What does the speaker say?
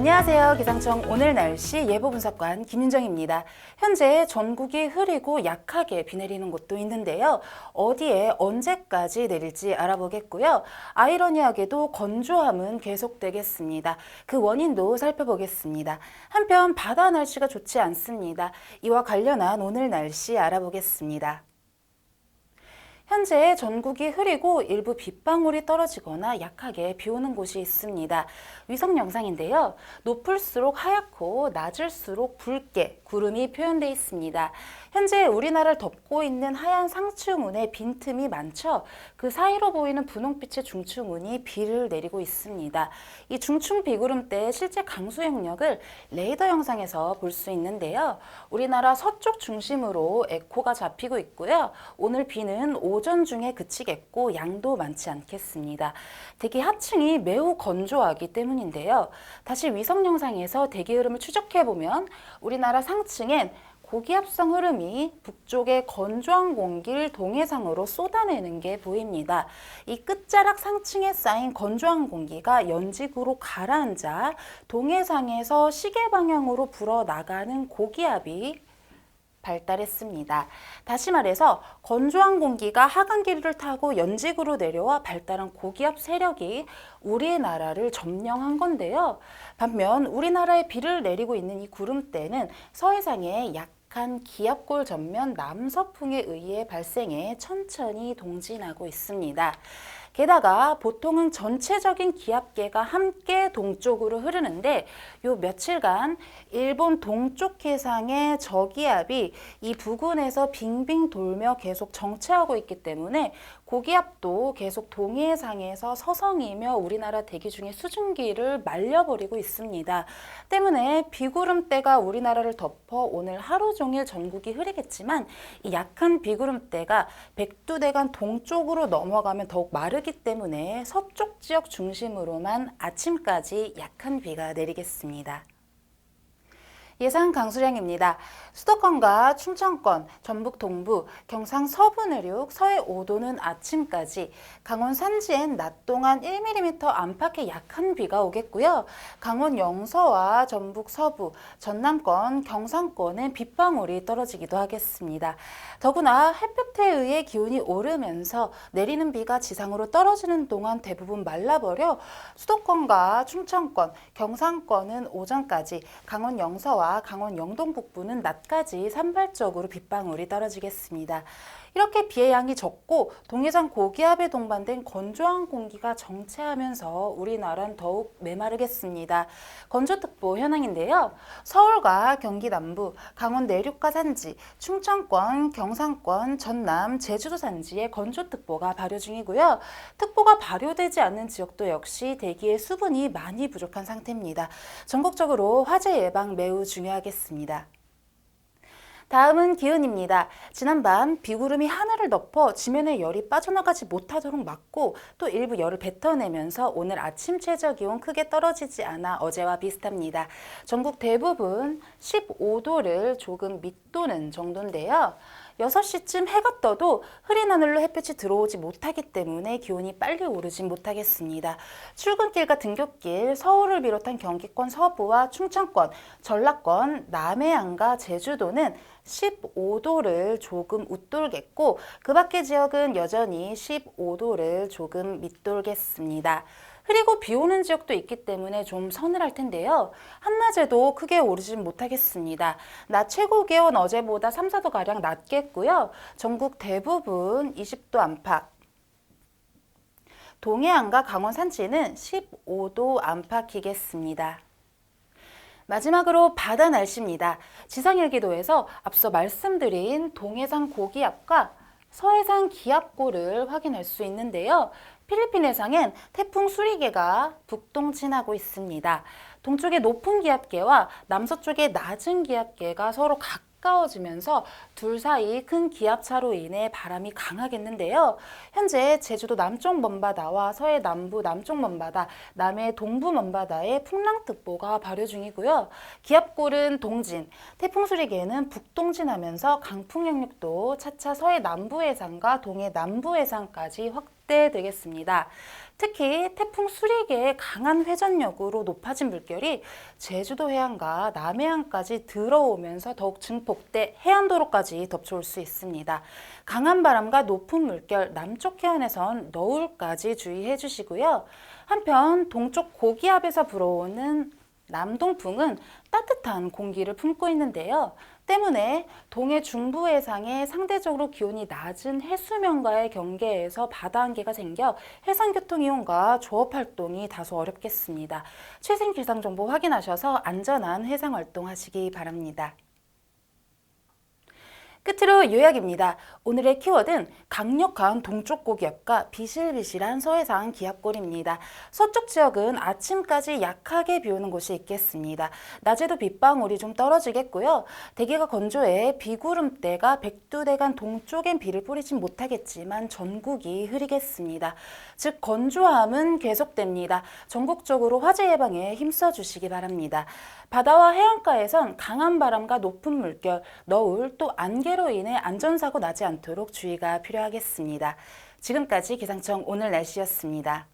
안녕하세요. 기상청 오늘 날씨 예보 분석관 김윤정입니다. 현재 전국이 흐리고 약하게 비 내리는 곳도 있는데요. 어디에 언제까지 내릴지 알아보겠고요. 아이러니하게도 건조함은 계속되겠습니다. 그 원인도 살펴보겠습니다. 한편 바다 날씨가 좋지 않습니다. 이와 관련한 오늘 날씨 알아보겠습니다. 현재 전국이 흐리고 일부 빗방울이 떨어지거나 약하게 비 오는 곳이 있습니다. 위성 영상인데요. 높을수록 하얗고 낮을수록 붉게 구름이 표현되어 있습니다. 현재 우리나라를 덮고 있는 하얀 상추문에 빈틈이 많죠. 그 사이로 보이는 분홍빛의 중추문이 비를 내리고 있습니다. 이 중충 비구름대의 실제 강수 영역을 레이더 영상에서 볼 수 있는데요. 우리나라 서쪽 중심으로 에코가 잡히고 있고요. 오늘 비는 오전 중에 그치겠고 양도 많지 않겠습니다. 대기 하층이 매우 건조하기 때문인데요. 다시 위성 영상에서 대기 흐름을 추적해 보면 우리나라 상층엔 고기압성 흐름이 북쪽의 건조한 공기를 동해상으로 쏟아내는 게 보입니다. 이 끝자락 상층에 쌓인 건조한 공기가 연직으로 가라앉아 동해상에서 시계 방향으로 불어 나가는 고기압이 발달했습니다. 다시 말해서 건조한 공기가 하강기를 타고 연직으로 내려와 발달한 고기압 세력이 우리나라를 점령한 건데요. 반면 우리나라에 비를 내리고 있는 이 구름대는 서해상에 약 한 기압골 전면 남서풍에 의해 발생해 천천히 동진하고 있습니다. 게다가 보통은 전체적인 기압계가 함께 동쪽으로 흐르는데 요 며칠간 일본 동쪽 해상의 저기압이 이 부근에서 빙빙 돌며 계속 정체하고 있기 때문에 고기압도 계속 동해상에서 서성이며 우리나라 대기 중에 수증기를 말려버리고 있습니다. 때문에 비구름대가 우리나라를 덮어 오늘 하루 종일 전국이 흐리겠지만 이 약한 비구름대가 백두대간 동쪽으로 넘어가면 더욱 마르 기 때문에 서쪽 지역 중심으로만 아침까지 약한 비가 내리겠습니다. 예상 강수량입니다. 수도권과 충청권, 전북 동부, 경상 서부 내륙, 서해 5도는 아침까지, 강원 산지엔 낮 동안 1mm 안팎의 약한 비가 오겠고요. 강원 영서와 전북 서부, 전남권, 경상권은 빗방울이 떨어지기도 하겠습니다. 더구나 햇볕에 의해 기온이 오르면서 내리는 비가 지상으로 떨어지는 동안 대부분 말라버려 수도권과 충청권, 경상권은 오전까지, 강원 영서와 강원 영동 북부는 낮까지 산발적으로 빗방울이 떨어지겠습니다. 이렇게 비의 양이 적고 동해상 고기압에 동반된 건조한 공기가 정체하면서 우리나라는 더욱 메마르겠습니다. 건조특보 현황인데요. 서울과 경기 남부, 강원 내륙과 산지, 충청권, 경상권, 전남, 제주도 산지에 건조특보가 발효 중이고요. 특보가 발효되지 않는 지역도 역시 대기의 수분이 많이 부족한 상태입니다. 전국적으로 화재 예방 매우 중요 하겠습니다. 다음은 기온입니다. 지난 밤 비구름이 하늘을 덮어 지면에 열이 빠져나가지 못하도록 막고 또 일부 열을 뱉어내면서 오늘 아침 최저 기온 크게 떨어지지 않아 어제와 비슷합니다. 전국 대부분 15도를 조금 밑도는 정도인데요. 6시쯤 해가 떠도 흐린 하늘로 햇볕이 들어오지 못하기 때문에 기온이 빨리 오르진 못하겠습니다. 출근길과 등굣길, 서울을 비롯한 경기권 서부와 충청권, 전라권, 남해안과 제주도는 15도를 조금 웃돌겠고 그 밖의 지역은 여전히 15도를 조금 밑돌겠습니다. 흐리고 비 오는 지역도 있기 때문에 좀 서늘할 텐데요. 한낮에도 크게 오르진 못하겠습니다. 낮 최고 기온 어제보다 3, 4도 가량 낮겠고요. 전국 대부분 20도 안팎. 동해안과 강원 산지는 15도 안팎이겠습니다. 마지막으로 바다 날씨입니다. 지상일기도에서 앞서 말씀드린 동해상 고기압과 서해상 기압고를 확인할 수 있는데요. 필리핀 해상엔 태풍 수리개가 북동진하고 있습니다. 동쪽의 높은 기압계와 남서쪽의 낮은 기압계가 서로 가까워지면서 둘 사이 큰 기압차로 인해 바람이 강하겠는데요. 현재 제주도 남쪽 먼바다와 서해 남부 남쪽 먼바다, 남해 동부 먼바다에 풍랑특보가 발효 중이고요. 기압골은 동진, 태풍 수리개는 북동진하면서 강풍 영역도 차차 서해 남부 해상과 동해 남부 해상까지 확 때 되겠습니다. 특히 태풍 수리개의 강한 회전력으로 높아진 물결이 제주도 해안과 남해안까지 들어오면서 더욱 증폭돼 해안도로까지 덮쳐올 수 있습니다. 강한 바람과 높은 물결 남쪽 해안에선 너울까지 주의해 주시고요. 한편 동쪽 고기압에서 불어오는 남동풍은 따뜻한 공기를 품고 있는데요. 때문에 동해 중부 해상에 상대적으로 기온이 낮은 해수면과의 경계에서 바다 한계가 생겨 해상 교통 이용과 조업 활동이 다소 어렵겠습니다. 최신 기상 정보 확인하셔서 안전한 해상 활동 하시기 바랍니다. 끝으로 요약입니다. 오늘의 키워드는 강력한 동쪽 고기압과 비실비실한 서해상 기압골입니다. 서쪽 지역은 아침까지 약하게 비 오는 곳이 있겠습니다. 낮에도 빗방울이 좀 떨어지겠고요. 대기가 건조해 비구름대가 백두대간 동쪽엔 비를 뿌리진 못하겠지만 전국이 흐리겠습니다. 즉 건조함은 계속됩니다. 전국적으로 화재 예방에 힘써 주시기 바랍니다. 바다와 해안가에선 강한 바람과 높은 물결, 너울 또 안개 로 인해 안전사고 나지 않도록 주의가 필요하겠습니다. 지금까지 기상청 오늘 날씨였습니다.